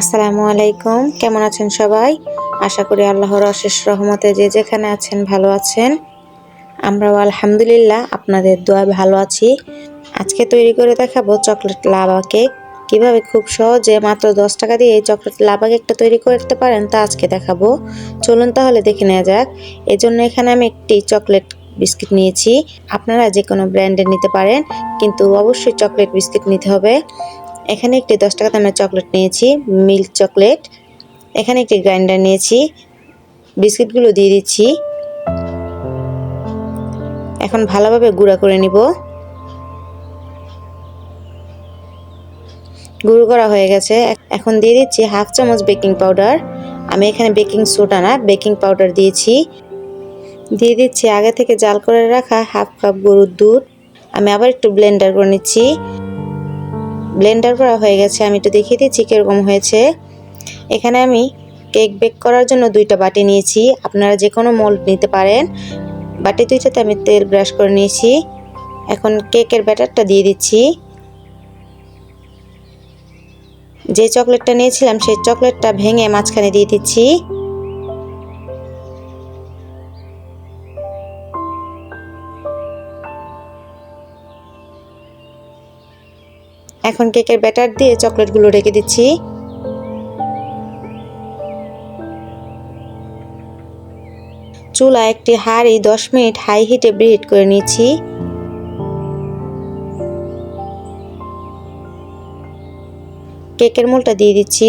আসসালামু আলাইকুম। কেমন আছেন সবাই? আশা করি আল্লাহর অশেষ রহমতে যে যেখানে আছেন ভালো আছেন। আমরাও আলহামদুলিল্লাহ আপনাদের দোয়া ভালো আছি। আজকে তৈরি করে দেখাবো চকলেট লাভা কেক। কীভাবে খুব সহজে মাত্র দশ টাকা দিয়ে এই চকলেট লাভা কেকটা তৈরি করতে পারেন তা আজকে দেখাবো। চলুন তাহলে দেখে নেওয়া যাক। এজন্য এখানে আমি একটি চকলেট বিস্কিট নিয়েছি। আপনারা যে কোনো ব্র্যান্ডের নিতে পারেন, কিন্তু অবশ্যই চকলেট বিস্কিট নিতে হবে। এখানে একটি দশ টাকা দামের চকলেট নিয়েছি, মিল্ক চকলেট। এখানে একটি গ্রাইন্ডার নিয়েছি, বিস্কিটগুলো দিয়ে দিচ্ছি। এখন ভালোভাবে গুঁড়া করে নিব। গুঁড়ো করা হয়ে গেছে। এখন দিয়ে দিচ্ছি হাফ চামচ বেকিং পাউডার। আমি এখানে বেকিং সোডা না, বেকিং পাউডার দিয়েছি। দিয়ে দিচ্ছি আগে থেকে জাল করে রাখা হাফ কাপ গরুর দুধ। আমি আবার একটু ব্লেন্ডার করে নিচ্ছি। ব্লেন্ডার করা হয়ে গেছে, আমি একটু দেখিয়ে দিচ্ছি কীরকম হয়েছে। এখানে আমি কেক বেক করার জন্য দুইটা বাটি নিয়েছি, আপনারা যে কোনো মোল্ড নিতে পারেন। বাটি দুইটাতে আমি তেল ব্রাশ করে নিয়েছি, এখন কেকের ব্যাটারটা দিয়ে দিচ্ছি। যে চকলেটটা নিয়েছিলাম, সেই চকলেটটা ভেঙে মাঝখানে দিয়ে দিচ্ছি। এখন কেকের ব্যাটার দিয়ে চকলেটগুলো রেখে দিচ্ছি। চুলা একটি হাঁড়ি দশ মিনিট হাই হিটে ব্রিহিট করে নিচ্ছি কেকের মূলটা দিয়ে দিচ্ছি।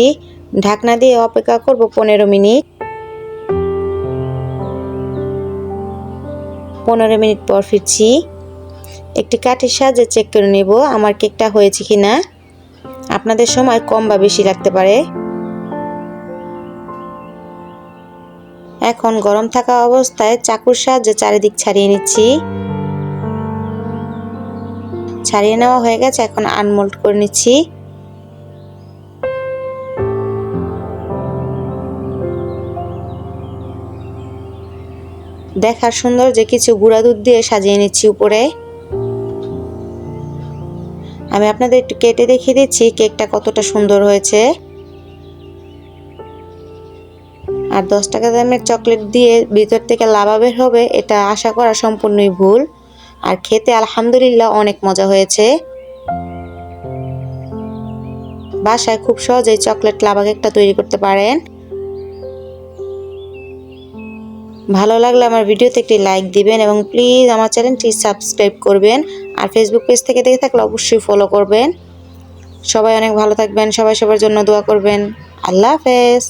ঢাকনা দিয়ে অপেক্ষা করব পনেরো মিনিট। পনেরো মিনিট পর ফিরছি। একটি কাঠের সাহায্যে চেক করে নেব আমার কেকটা হয়েছে কি না আপনাদের সময় কম বা বেশি লাগতে পারে। এখন গরম থাকা অবস্থায় চাকুর সাহায্যে চারিদিক ছাড়িয়ে নিচ্ছি। ছাড়িয়ে নেওয়া হয়ে গেছে, এখন আনমোল্ড করে নিচ্ছি। দেখার সুন্দর যে কিছু গুঁড়া দুধ দিয়ে সাজিয়ে নিচ্ছি উপরে। আমি আপনাদের একটু কেটে দেখিয়ে দিচ্ছি কেকটা কতটা সুন্দর হয়েছে। আর দশ টাকা দামের চকলেট দিয়ে ভিতর থেকে লাভা বের হবে, এটা আশা করা সম্পূর্ণই ভুল। আর খেতে আলহামদুলিল্লাহ অনেক মজা হয়েছে। বাসায় খুব সহজেই চকলেট লাভা কেকটা তৈরি করতে পারেন। ভালো লাগলে আমার ভিডিওতে একটি লাইক দিবেন এবং প্লিজ আমার চ্যানেলটি সাবস্ক্রাইব করবেন। আর ফেসবুক পেজ থেকে দেখে থাকলে অবশ্যই ফলো করবেন। সবাই অনেক ভালো থাকবেন, সবাই সবার জন্য দোয়া করবেন। আল্লাহ হাফেজ।